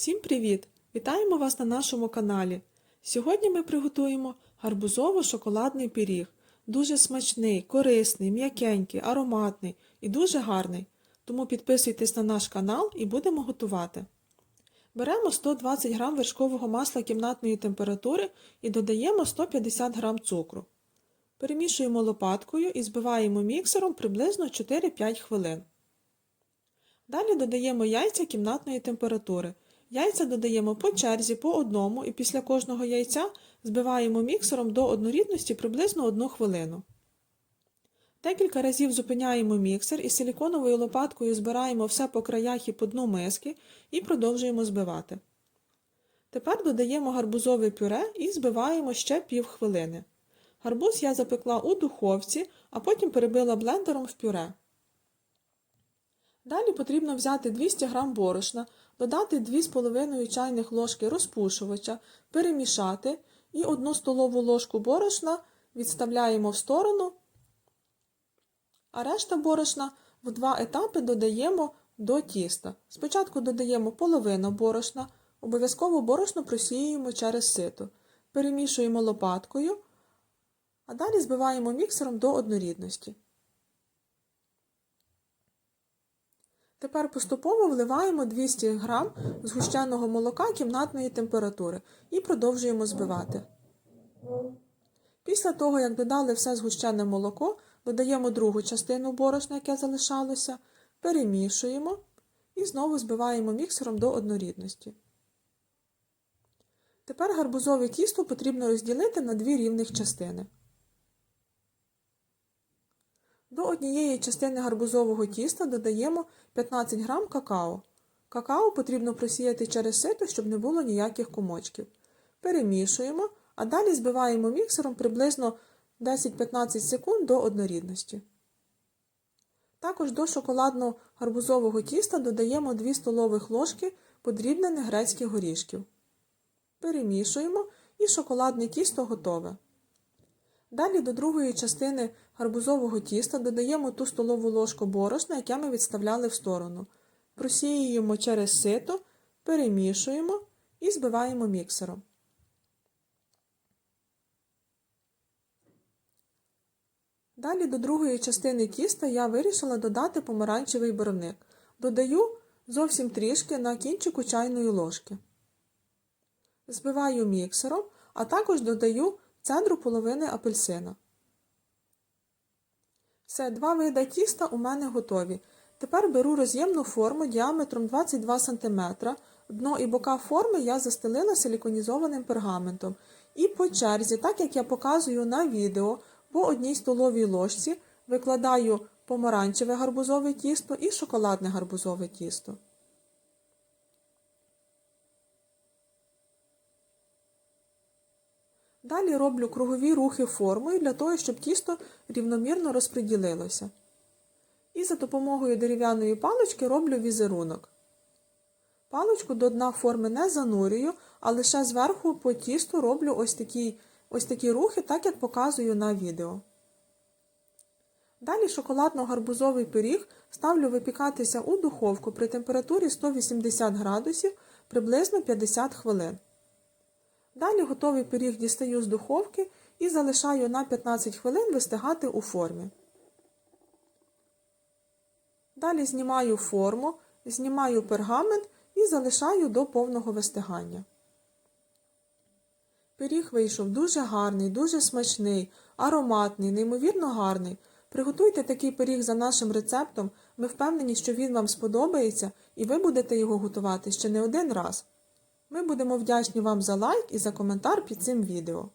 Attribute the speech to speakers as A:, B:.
A: Всім привіт! Вітаємо вас на нашому каналі. Сьогодні ми приготуємо гарбузово-шоколадний пиріг. Дуже смачний, корисний, м'якенький, ароматний і дуже гарний. Тому підписуйтесь на наш канал і будемо готувати. Беремо 120 г вершкового масла кімнатної температури і додаємо 150 г цукру. Перемішуємо лопаткою і збиваємо міксером приблизно 4-5 хвилин. Далі додаємо яйця кімнатної температури. Яйця додаємо по черзі по одному і після кожного яйця збиваємо міксером до однорідності приблизно 1 хвилину. Декілька разів зупиняємо міксер і силіконовою лопаткою збираємо все по краях і по дну миски і продовжуємо збивати. Тепер додаємо гарбузове пюре і збиваємо ще пів хвилини. Гарбуз я запекла у духовці, а потім перебила блендером в пюре. Далі потрібно взяти 200 г борошна, додати 2,5 чайних ложки розпушувача, перемішати і 1 столову ложку борошна відставляємо в сторону, а решта борошна в два етапи додаємо до тіста. Спочатку додаємо половину борошна, обов'язково борошно просіюємо через сито, перемішуємо лопаткою, а далі збиваємо міксером до однорідності. Тепер поступово вливаємо 200 г згущеного молока кімнатної температури і продовжуємо збивати. Після того, як додали все згущене молоко, додаємо другу частину борошна, яке залишалося, перемішуємо і знову збиваємо міксером до однорідності. Тепер гарбузове тісто потрібно розділити на дві рівних частини. До однієї частини гарбузового тіста додаємо 15 г какао. Какао потрібно просіяти через сито, щоб не було ніяких комочків. Перемішуємо, а далі збиваємо міксером приблизно 10-15 секунд до однорідності. Також до шоколадно-гарбузового тіста додаємо 2 столових ложки подрібнених грецьких горішків. Перемішуємо і шоколадне тісто готове. Далі до другої частини гарбузового тіста додаємо ту столову ложку борошна, яке ми відставляли в сторону. Просіюємо через сито, перемішуємо і збиваємо міксером. Далі до другої частини тіста я вирішила додати помаранчевий барвник. Додаю зовсім трішки на кінчику чайної ложки. Збиваю міксером, а також додаю цедру половини апельсина. Все, два вида тіста у мене готові. Тепер беру роз'ємну форму діаметром 22 см. Дно і бока форми я застелила силіконізованим пергаментом. І по черзі, так як я показую на відео, по одній столовій ложці викладаю помаранчеве гарбузове тісто і шоколадне гарбузове тісто. Далі роблю кругові рухи формою для того, щоб тісто рівномірно розподілилося. І за допомогою дерев'яної палички роблю візерунок. Паличку до дна форми не занурюю, а лише зверху по тісту роблю ось такі, ось такі рухи, так як показую на відео. Далі шоколадно-гарбузовий пиріг ставлю випікатися у духовку при температурі 180 градусів приблизно 50 хвилин. Далі готовий пиріг дістаю з духовки і залишаю на 15 хвилин вистигати у формі. Далі знімаю форму, знімаю пергамент і залишаю до повного вистигання. Пиріг вийшов дуже гарний, дуже смачний, ароматний, неймовірно гарний. Приготуйте такий пиріг за нашим рецептом, ми впевнені, що він вам сподобається і ви будете його готувати ще не один раз. Ми будемо вдячні вам за лайк і за коментар під цим відео.